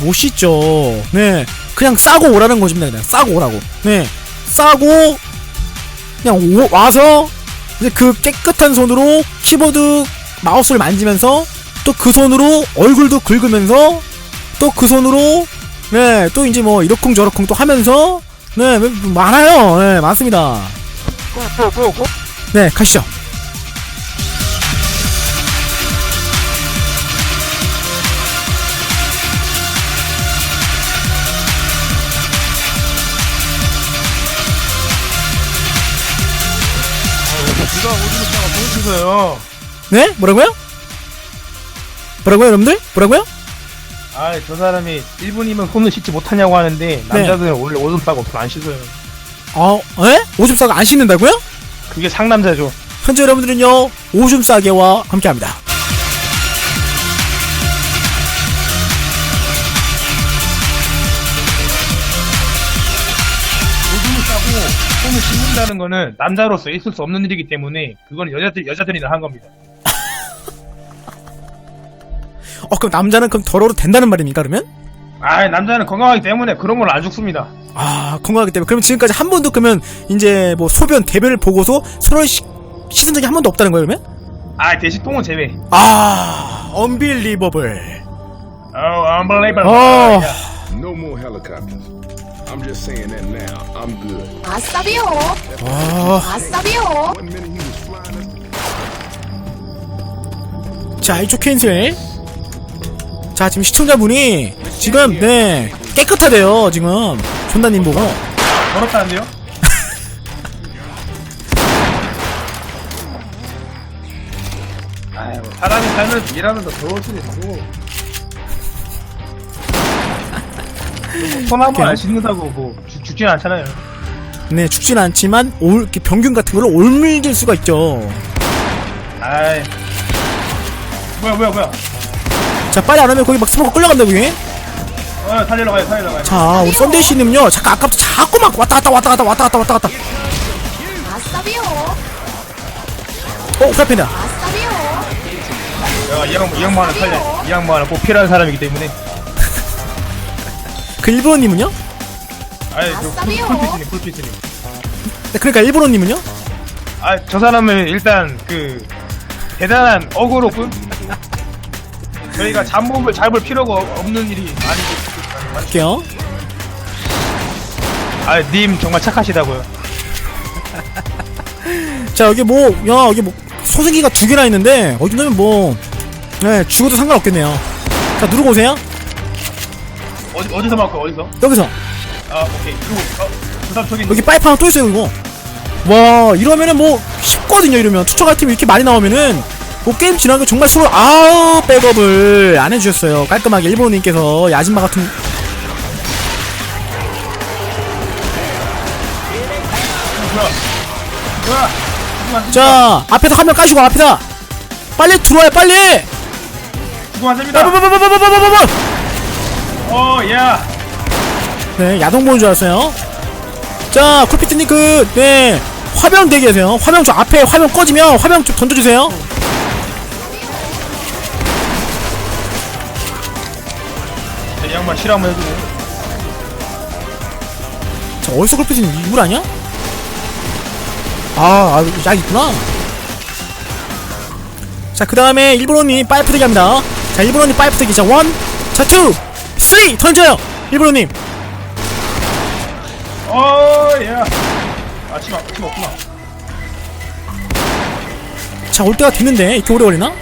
못 씻죠. 네, 그냥 싸고 오라는 것입니다. 그냥 싸고 오라고. 네, 싸고 그냥 오- 와서 이제 그 깨끗한 손으로 키보드 마우스를 만지면서 또 그 손으로 얼굴도 긁으면서 또 그 손으로 네, 또 이제 뭐 이러쿵 저러쿵 또 하면서 네, 많아요. 네, 많습니다. 고고고고 네, 가시죠. 보여주세요 네, 뭐라고요? 뭐라고요, 여러분들? 뭐라고요? 아 저 사람이 1분이면 손을 씻지 못하냐고 하는데 남자들은 원래 오줌 싸고 없으면 안 씻어요 어, 에? 오줌 싸고 안 씻는다고요? 그게 상남자죠 현재 여러분들은요 오줌 싸개와 함께합니다. 씻는다는 거는 남자로서 있을 수 없는 일이기 때문에 그건 여자들 여자들이나 한 겁니다 어 그럼 남자는 그럼 더러워도 된다는 말입니까 그러면? 아 남자는 건강하기 때문에 그런 건안 죽습니다 아 건강하기 때문에 그럼 지금까지 한 번도 그러면 이제 뭐 소변 대변을 보고서 서로 씻, 씻은 적이 한 번도 없다는 거예요 그러면? 아 대신 똥은 제외 아 언빌리버블. Oh, unbelievable. 어. Yeah. No more helicopters. I'm just saying that now. I'm good. 아싸비오 아, 아싸비오 One minute he was flying us. 자 이쪽 캔슬. 자 지금 시청자분이 지금 네 깨끗하대요 지금 존나님 보고. 더럽다는데요? 아유, 사람이 살면서 일하면서 더울 수도 있고. 손한번안 씻는다고 뭐 죽, 죽진 않잖아요. 네 죽진 않지만 올 이렇게 병균 같은 걸로 올물질 수가 있죠. 아이. 뭐야, 뭐야, 뭐야. 자 빨리 안 하면 거기 막 스모가 끌려간다 그게. 어, 살리러 가요, 살리러 가요. 자, 우리 썬데이 씨는요, 잠깐 아까부터 자꾸 막 왔다 갔다 왔다 갔다 왔다 갔다 왔다 갔다. 아싸비오 어, 프라펜다. 아싸비오 야, 이 양, 이 양반은 살려. 이 양반은 꼭 필요한 사람이기 때문에. 그 일본어님은요? 아이, 저 아싸비요. 풀- 풀피스님, 풀피스님. 네, 그러니까 일본어님은요? 아, 저 사람은 일단 그 대단한 어그로군. 저희가 잡몹을 잡을 필요가 없는 일이 아니고. 할게요. 아, 님 정말 착하시다고요. 자, 여기 뭐, 야, 여기 뭐, 소생기가 두 개나 있는데, 어디 면 뭐, 네, 죽어도 상관없겠네요. 자, 누르고 오세요. 어디 어디서 맞고 어디서? 여기서. 아, 오케이. 그리고 어, 그 다음 저기 여기 파이프 하나 또 있어요, 이거. 와, 이러면은 뭐, 쉽거든요, 이러면. 투척할 팀이 이렇게 많이 나오면은, 뭐, 게임 지나고 정말 서로, 아우, 백업을 안 해주셨어요. 깔끔하게 일본어님께서, 이 아줌마 같은, 뭐야? 뭐야? 죽으면 안 됩니다. 자, 앞에다 한명 까시고, 앞에다! 빨리 들어와요, 빨리! 죽으면 안 됩니다. 빠바바바바바바바바! 어, 야. 네, 야동 보는 줄 알았어요. 자, 쿨피트님 그, 네, 화면 대기하세요. 화면 저 앞에 화면 꺼지면 화면 좀 던져주세요. 자, 이 양반 실험 한번 해주고. 자, 어디서 쿨피트님 이물 아니야? 아, 아, 약 있구나. 자, 그 다음에 일본어님 파이프 대기 합니다. 자, 일본어님 파이프 대기. 자, 원, 자, 투, 쓰리! 던져요! 일본어님. 어, 야. 아침 아침 없구나. 자, 올 때가 됐는데, 이렇게 오래 걸리나?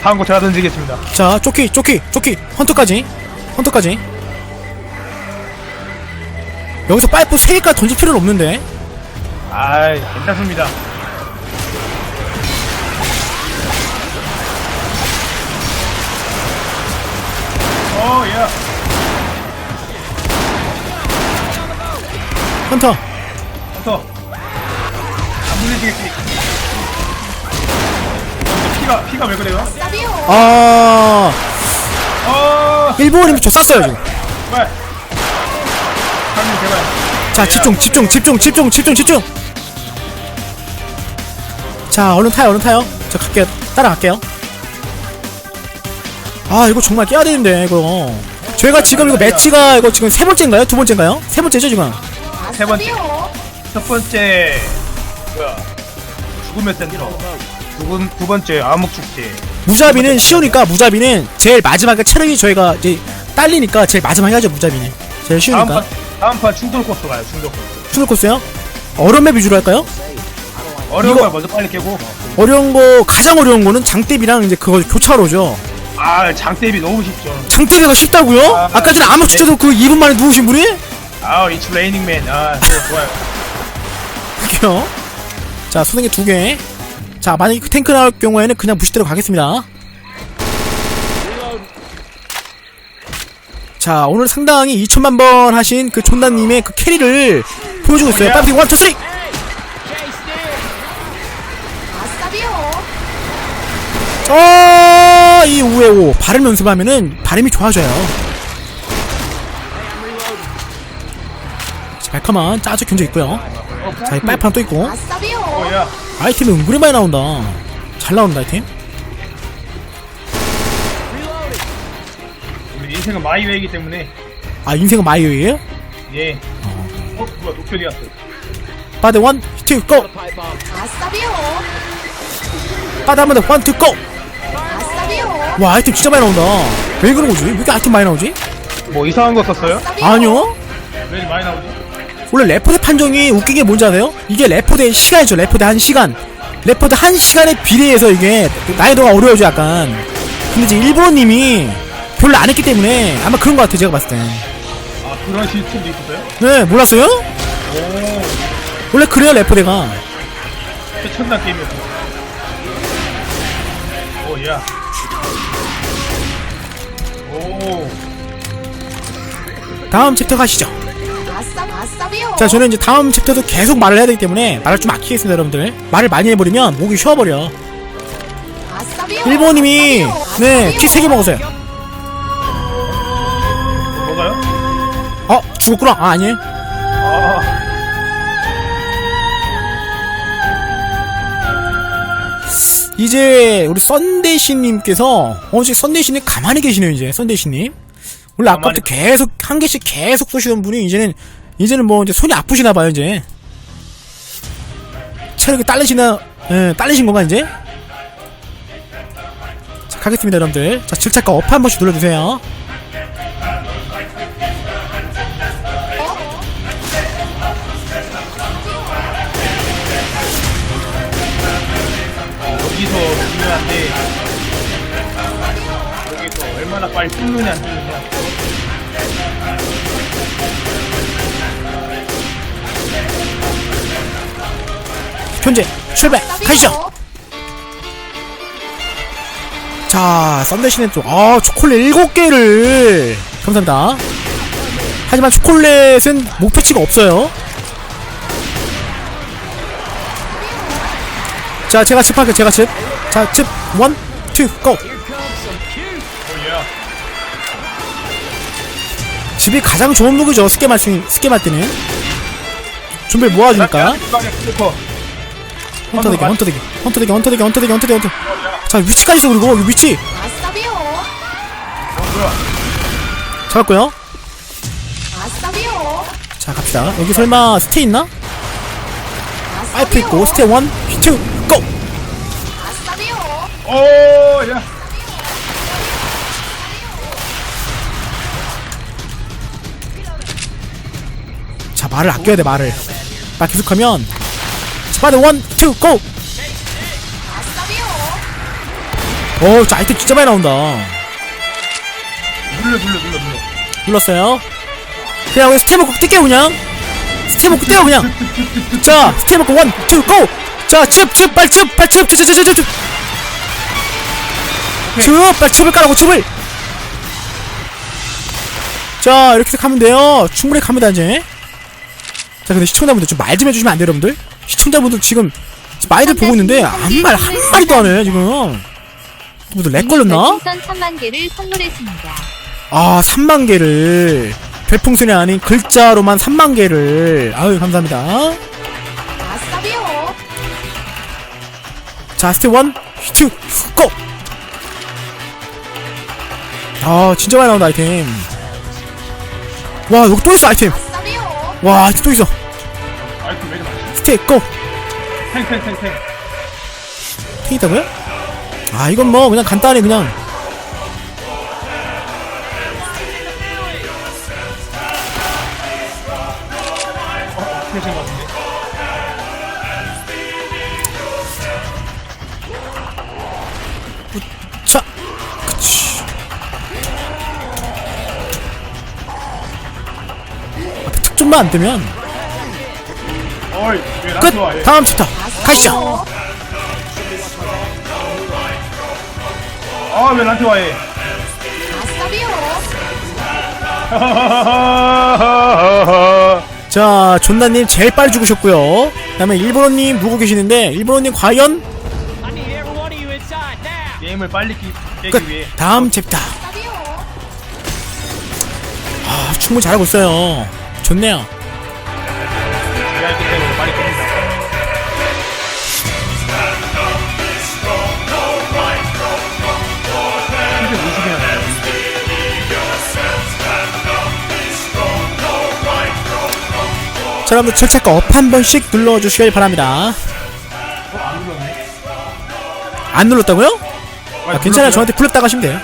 다음 거 제가 던지겠습니다. 자, 쪼키, 쪼키, 쪼키, 헌터까지, 헌터까지. 여기서 파이프 3개까지 던질 필요는 없는데. 아이, 괜찮습니다. 어, 야. 헌터. 더. 안 물리시겠지? 어, 피가 피가 왜 그래요? 아, 어, 일본어님 저 쐈어요, 지금. 제발. 형님 제발. 자, 집중, 집중, 집중, 집중, 집중, 집중. 자, 얼른 타요, 얼른 타요. 저 갈게요. 따라갈게요. 아, 이거 정말 깨야 되는데, 이거. 저희가 지금 이거 매치가 이거 지금 세 번째인가요? 두 번째인가요? 세 번째죠 지금? 세 번째. 첫 번째 뭐야 죽음의 센터 두, 두 번째 암흑 축제 무자비는 쉬우니까 무자비는 제일 마지막에 체력이 저희가 이제 딸리니까 제일 마지막에 하죠 무자비는 제일 다음 쉬우니까 판 다음 판 충돌 코스 가요 충돌 코스 추돌 코스요? 어려운 맵 위주로 할까요? 어려운 이거- 걸 먼저 빨리 깨고 어려운 거 가장 어려운 거는 장대비랑 이제 그거 교차로죠 아 장대비 너무 쉽죠. 장대비가 더 쉽다고요? 아, 아까 전에 암흑 축제도 그 2분 만에 누우신 분이? 아 이츠 레이닝맨. 아 네, 좋아요. 그래요? 자 소등기 두개 자 만약에 그 탱크 나올 경우에는 그냥 무시대로 가겠습니다. 자 오늘 상당히 2천만 번 하신 그 존나님의 그 캐리를 보여주고 있어요. 야. 빨리 원투 쓰리! 아싸비요. 어, 이 우에 오 발음 연습하면은 발음이 좋아져요. 자, 발카만 짜주 견제 있고요. 자, 이 빨판 또 있고. 아이템이 은근히 많이 나온다. 잘 나온다, 아이템. 우리 인생은 마이웨이기 때문에 아, 인생은 마이오예요? 예 어? 뭐야 녹변이 왔어 빠데 원, 투, 고! 아싸비요. 빠데 한번 더, 원, 투, 고! 와, 아이템 진짜 많이 나온다. 왜 그런 거지? 왜 이렇게 아이템 많이 나오지? 뭐 이상한 거 썼어요? 아니요. 왜 이렇게 많이 나오지? 원래 레포대 판정이 웃긴 게 뭔지 아세요? 이게 레포대 시간이죠. 레포대 한 시간. 레포대 한 시간에 비례해서 이게 난이도가 어려워져 약간. 근데 이제 일본님이 별로 안 했기 때문에 아마 그런 것 같아요. 제가 봤을 때. 아 그런 시스템도 있었어요? 네, 몰랐어요? 오 원래 그래요 레포대가. 최첨단 게임이었어 오야 오 다음 챕터 가시죠. 자, 저는 이제 다음 챕터도 계속 말을 해야 되기 때문에 말을 좀 아끼겠습니다, 여러분들. 말을 많이 해버리면 목이 쉬어버려. 일본님이. 네. 키 3개 먹었어요. 뭐가요? 어, 죽었구나. 아, 아니에요. 아 이제 우리 썬데이씨님께서 어 이제 썬데이씨님 가만히 계시네요 이제 썬데이씨님. 원래 아까부터 계속 한 개씩 계속 쏘시던 분이 이제는 이제는 뭐 이제 손이 아프시나 봐요 이제. 체력이 딸리시나 예 딸리신 건가 이제? 자 가겠습니다 여러분들. 자 질착가 업한 번씩 눌러주세요 여기서 중요한데 여기서 얼마나 빨리 뚫느냐 안 뚫느냐 현재 출발. 가시죠. 자 썬데이씨는 또아 초콜릿 7개를 감사합니다. 하지만 초콜릿은 목표치가 없어요 자 제가 칩할게요. 제가 칩자칩 원, 투, 고! 집이 가장 좋은 무기죠. 스케 말 수, 스케 말 때는. 준비 모아주니까? 헌터 대기 헌터 대기. 헌터 대기 헌터 대기 헌터 대기 헌터 대기 헌터 자 위치까지 있어 그리고 이 위치. 잡았고요. 자 갑시다. 여기 설마 스테 있나? 파이프 있고 스테 원, 투, 고! 아싸비요. 오야 자 말을 아껴야 돼 말을 말 계속하면 자 빠르 원, 투, 고! 아싸비요. 어저 아이템 진짜 많이 나온다 눌러 눌러 눌러 눌러 눌렀어요 그냥 왜 스테 먹고 뛸게요 그냥 스테 먹고 뛰어 그냥. 자 스테 먹고 원, 투, 고! 자 칩, 칩, 빨리 칩, 빨리 칩, 칩, 칩, 칩, 칩, 칩, 칩, 빨리 칩을 깔라고 칩을. 자 이렇게 가면 돼요. 충분히 갑니다 이제. 자 근데 시청자분들 좀 말 좀 해주시면 안 돼요 여러분들? 시청자분들 지금 많이들 보고 있는데 아무 말 한마디도 안 해 지금. 분들 렉 걸렸나? 선 3만 개를 선물했습니다. 아 3만 개를 별풍선이 아닌 글자로만 3만 개를 아유 감사합니다 아싸비요. 자 스텝 1 2 고! 아 진짜 많이 나온다 아이템 와 여기 또 있어 아이템. 와 아이템 또 있어? 스테이 고 탱탱탱탱. 탱 있다고요? 아 이건 뭐 그냥 간단히 그냥 특종만 안 뜨면 끝! 다음 챕터 가시죠 아, 왜 나한테 와, 얘. 아싸비오. 자 존나님 제일 빨리 죽으셨고요 그 다음에 일본어님 누구 계시는데 일본어님 과연. 게임을 빨리 끼, 깨기 끝 위해. 다음 챕터. 아 충분히 잘하고 있어요 좋네요 여러분들 절차가 업한 번씩 눌러주시길 바랍니다 어, 안 눌렀다고요? 아, 아, 괜찮아요? 저한테 굴렸다가 하시면 돼요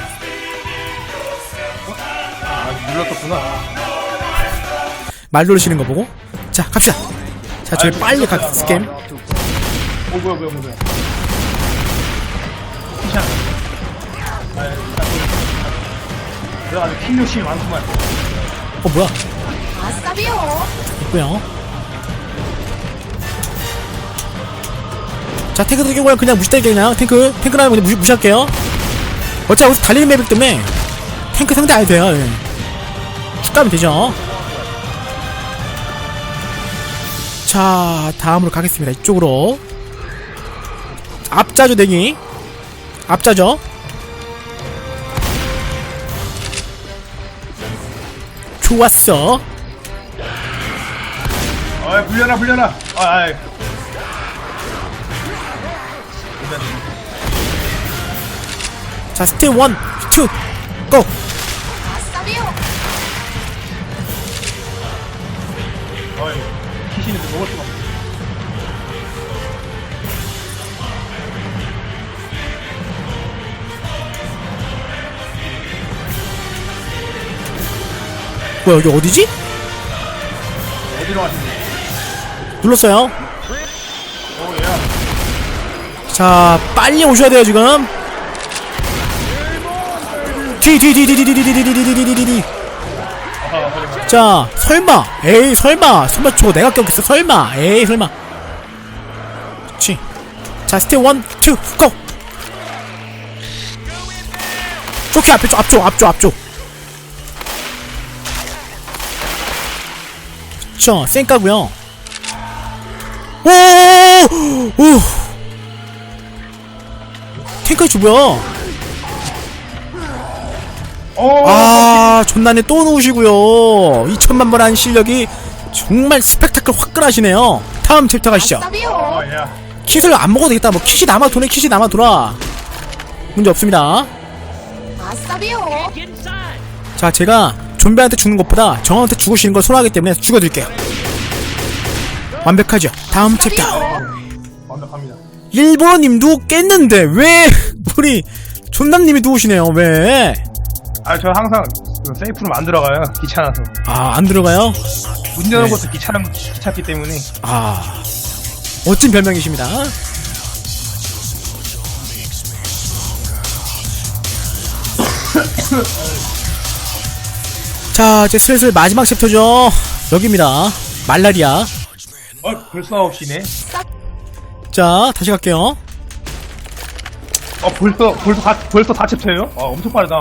아, 눌렀었구나. 말 누르시는 거 보고 자 갑시다 자 저희 빨리 가 눌렀어요. 스캠 어, 뭐야, 뭐야, 뭐야. 괜찮아. 아, 내가 아주 킹 욕심이 많구만. 어 뭐야 아싸비오. 있고요 자 탱크 들기 그냥 그냥 무시할게요 그냥 탱크 탱크라면 그냥 무시, 무시할게요 어차피 여기서 달리는 맵이기 때문에 탱크 상대 안 해도 돼요 예. 쭉 가면 되죠 자 다음으로 가겠습니다 이쪽으로 앞자주 대기 앞자죠 좋았어 아, 불려라, 불려라. 아, 아. 자 스텝 1 2 고! 어이, 키시는데 먹을 수가 없네. 뭐야 여기 어디지? 어디로 가시는데? 눌렀어요 오. 자 빨리 오셔야 돼요 지금 뒤뒤뒤뒤뒤뒤뒤뒤뒤뒤뒤뒤 아. 자 설마 에이 설마 설마 저거 내가 꼈겠어? 설마 에이 설마. 그치. 자 스텝 1 2 고! 좋게 앞에 쪽 앞쪽 앞쪽 앞쪽. 그쵸 쌩까고요. 오오 탱크의 주고요 오, 아, 존나네 또 놓으시고요. 2천만 번 한 실력이 정말 스펙타클 화끈하시네요. 다음 챕터 가시죠. 아싸비오. 어, 얘야. 킷을 안 먹어도 되겠다. 뭐 킷이 남아 도네, 킷이 남아 돌아. 문제 없습니다. inside. 자, 제가 좀비한테 죽는 것보다 정한테 죽으시는 걸 선호하기 때문에 죽여드릴게요. 완벽하죠. 다음 챕터. 완벽합니다. 일본어님도 깼는데 왜 우리 존남님이 누우시네요. 왜? 아, 저 항상 그 세이프로 만들어가요. 귀찮아서. 아, 안 들어가요? 문 여는 네. 것도 귀찮은, 귀찮기 때문에. 아, 멋진 별명이십니다. 자, 이제 슬슬 마지막 챕터죠. 여기입니다. 말라리아. 어, 벌써 9시네. 자, 다시 갈게요. 어, 벌써, 벌써 다, 벌써 다 챕터예요? 아, 엄청 빠르다.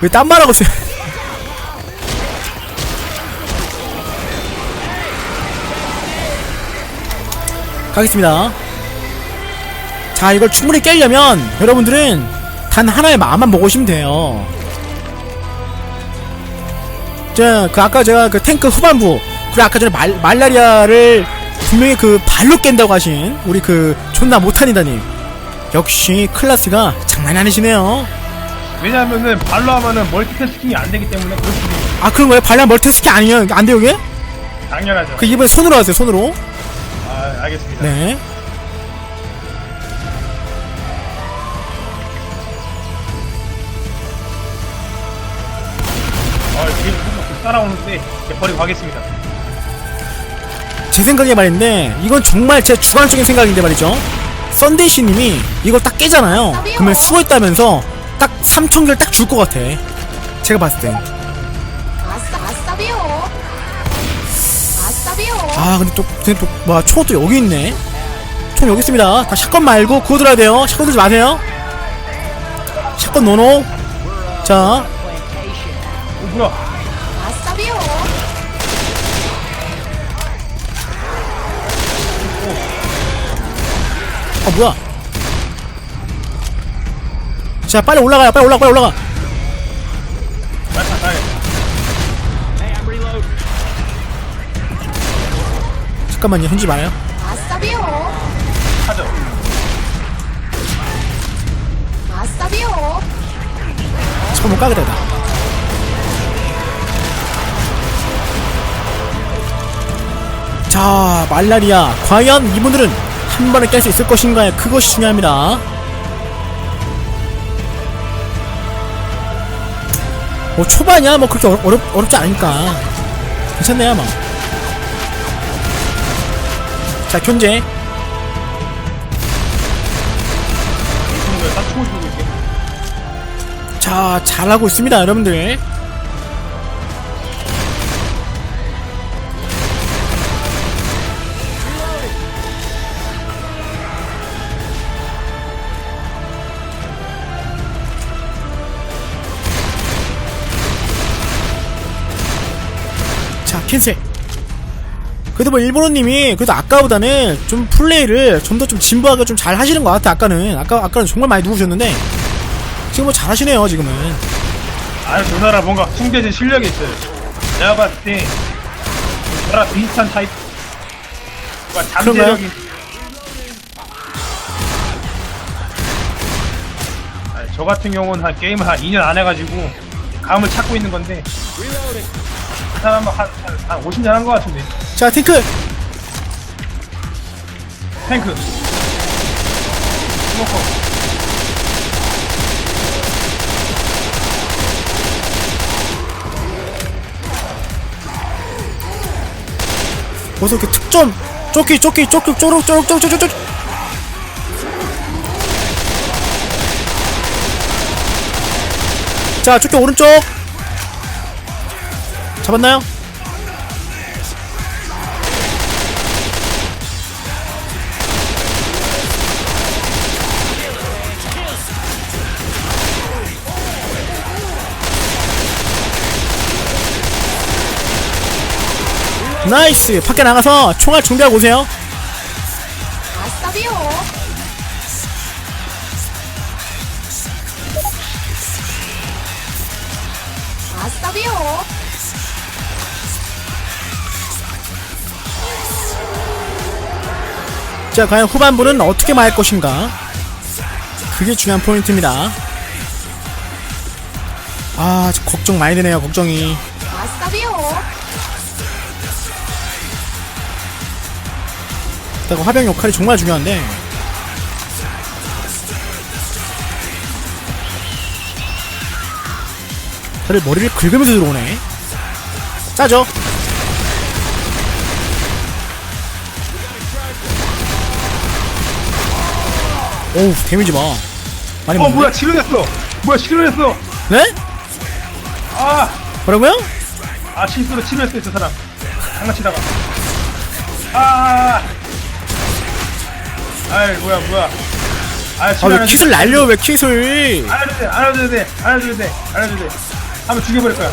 왜 딴 말하고 있어요? 가겠습니다. 자, 이걸 충분히 깨려면 여러분들은 단 하나의 마음만 먹으시면 돼요. 자, 그 아까 제가 그 탱크 후반부, 그리고 아까 전에 말, 말라리아를 분명히 그 발로 깬다고 하신 우리 그 존나 못한이다님. 역시 클라스가 장난이 아니시네요. 왜냐하면은 발로 하면은 멀티태스킹이 안 되기 때문에 그렇습니다. 아 그런 거예요? 발량 멀티스키 아니면 안 돼요 이게? 당연하죠. 그 이번에 손으로 하세요 손으로 아, 알겠습니다. 네 어, 쭉 따라오는데 이제 버리고 가겠습니다. 제 생각에 말인데 이건 정말 제 주관적인 생각인데 말이죠 썬데이씨님이 이걸 딱 깨잖아요 그러면 수고했다면서 딱 3천개를 딱 줄 것 같아 제가 봤을 땐 아싸, 아싸비요. 아싸비요. 아 근데 또 근데 또 뭐야 총또 여기 있네 총 여기 있습니다 다 샷건 말고 그거 들어야 돼요 샷건 들지 마세요 샷건 노노 자 어, 뭐야? 아싸비요. 아 뭐야 자 빨리 올라가요 빨리 올라가 빨리 올라가. 잠깐만요 흔지. 하죠. 아싸비요. 잠깐만 까겠다 나. 자 말라리아 과연 이분들은 한 번에 깰 수 있을 것인가요 그것이 중요합니다 뭐 초반이야? 뭐 그렇게 어렵, 어렵, 어렵지 않으니까. 괜찮네요 아마. 자 견제. 자 잘하고 있습니다 여러분들 캔슬 그래도 뭐 일본어님이 그래도 아까보다는 좀 플레이를 좀더좀 진부하게 좀 잘 하시는 것 같아 아까는 아까 아까는 정말 많이 누우셨는데 지금 뭐 잘하시네요 지금은 아, 저 나라 뭔가 숨겨진 실력이 있어요. 내가 봤을 때, 저랑 비슷한 타입. 뭔가 잠재력이. 아니, 저 같은 경우는 한 게임을 한 2년 안 해가지고, 감을 찾고 있는 건데, 그 사람 한, 한, 한 50년 한 것 같은데. 자 탱크 탱크. 스모커. 어서 이렇게 특점 쪼끼 쪼끼 쪼끼 쪼룩 쪼룩 쪼룩 쪼룩 쪼룩 자 쪼끼 오른쪽 잡았나요? 나이스 밖에 나가서 총알 준비하고 오세요. 자 과연 후반부는 어떻게 말할 것인가? 그게 중요한 포인트입니다. 아저 걱정 많이 되네요 걱정이. 일단 화병 역할이 정말 중요한데. 다들 머리를 긁으면서 들어오네. 짜죠 오우 데미지 봐 많이 어? 뭐야, 치료됐어! 뭐야, 치료됐어! 네? 아! 뭐라고요? 아, 실수로 치료했어, 저 사람. 장난치다가. 아! 아이, 뭐야, 뭐야. 아, 아 치료 왜안 해도 킷을 돼. 날려 왜 킷을 알아줘야 돼, 알아줘야 돼, 알아줘야 돼, 알아줘야 돼. 한번 죽여버릴 거야.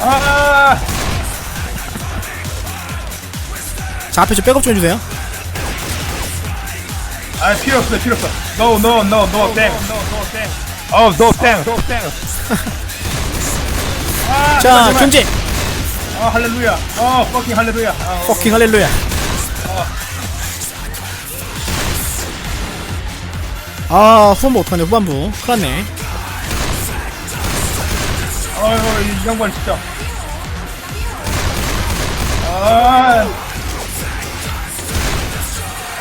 아! 자 앞에 저 백업 좀 해주세요 아, 필요 없어, 필요 없어. No, no, no, no, thanks. Oh, no, thanks. 아, 자 제발. 견제 어, 할렐루야. 어, fucking 할렐루야. 아, 어. 퍼킹 할렐루야 아 후반부 어떡하냐 후반부 큰일 났네 아이고 이 양반 진짜 아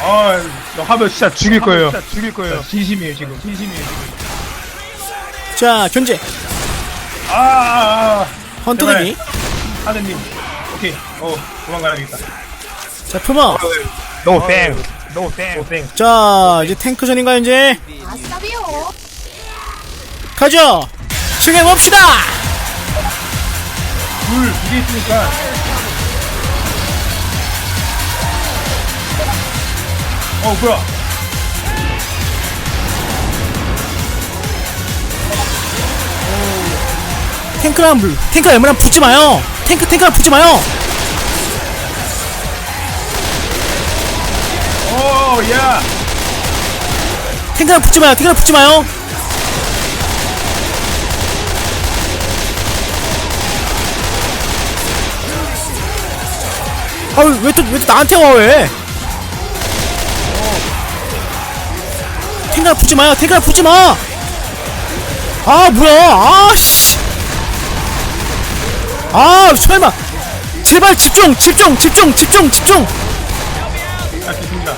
아, 너 하면 진짜 죽일 거예요. 진짜 죽일 거예요. 진심이에요, 지금. 진심이에요, 지금. 자 견제 아, 아, 아. 헌터대기 하느님. 오케이. 어, 도망가야겠다. 자 푸마 노 땡. 노 땡. 노 땡. 자 이제 탱크전인가요 이제 아싸비오. 가죠 즐겨봅시다 둘, 두개 있으니까. 어, 뭐야. 탱크랑 물 탱크랑 웬만하면 붙지 마요 탱크 탱크랑 붙지 마요 오, 야. 탱크랑 붙지 마요 탱크랑 붙지 마요 아왜또왜 또 나한테 와 왜? 탱크랑 붙지 마요 탱크랑 붙지 마. 아 뭐야 아씨. 아 설마 제발 집중 집중 집중 집중 집중. 아, 좋습니다.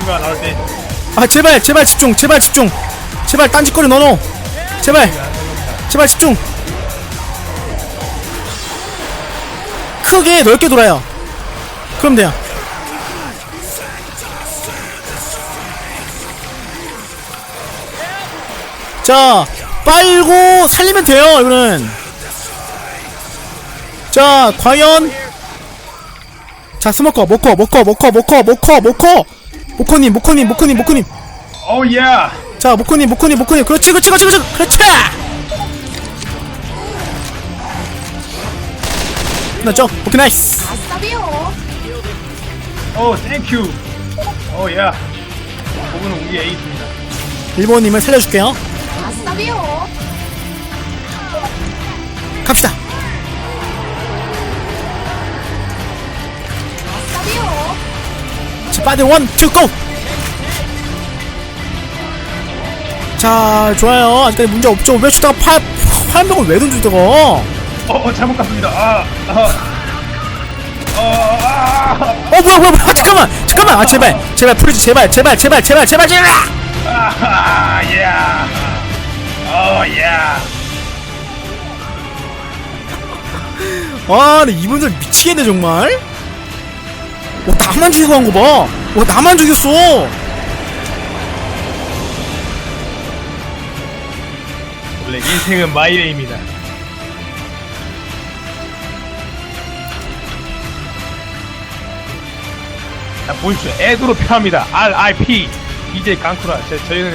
누가 나올 때. 아 제발 제발 집중 제발 집중 제발 딴짓거리 넣어놓 제발 제발 집중 크게 넓게 돌아요 그럼 돼요 자 빨고 살리면 돼요 이거는 자 과연 자 스모커 모커 모커 모커 모커 모커 모커 모커님 모커님 모커님 모커님 오, 야. 자 모코님 모코님 모코님 그렇지 그렇지 그렇지 그렇지 그렇지 끝났죠? 오케이 나이스. 오, 땡큐. 오, 야. 그분은 우리 에이스입니다. 일본님을 살려줄게요 아 싸비오. 갑시다. 자 빠데 원투 고! 자 좋아요 아직까지 문제 없죠 왜 주다가 파 화염병을 왜 던지다가 어 어, 어 잘못 갔습니다. 아, 아. 어, 아, 뭐야 뭐야 뭐야 잠깐만 잠깐만 아 제발 제발 프리즈 제발 제발 제발 제발 제발 제발 아, 야. 어, 야. 아, 근데 이분들 미치겠네 정말. 와 나만 죽이고 간거 봐. 와 나만 죽였어. 원래 인생은 마이레입니다. 자, 보십시오. 애도로 표합니다. RIP. DJ 깡쿠라. 저, 저희는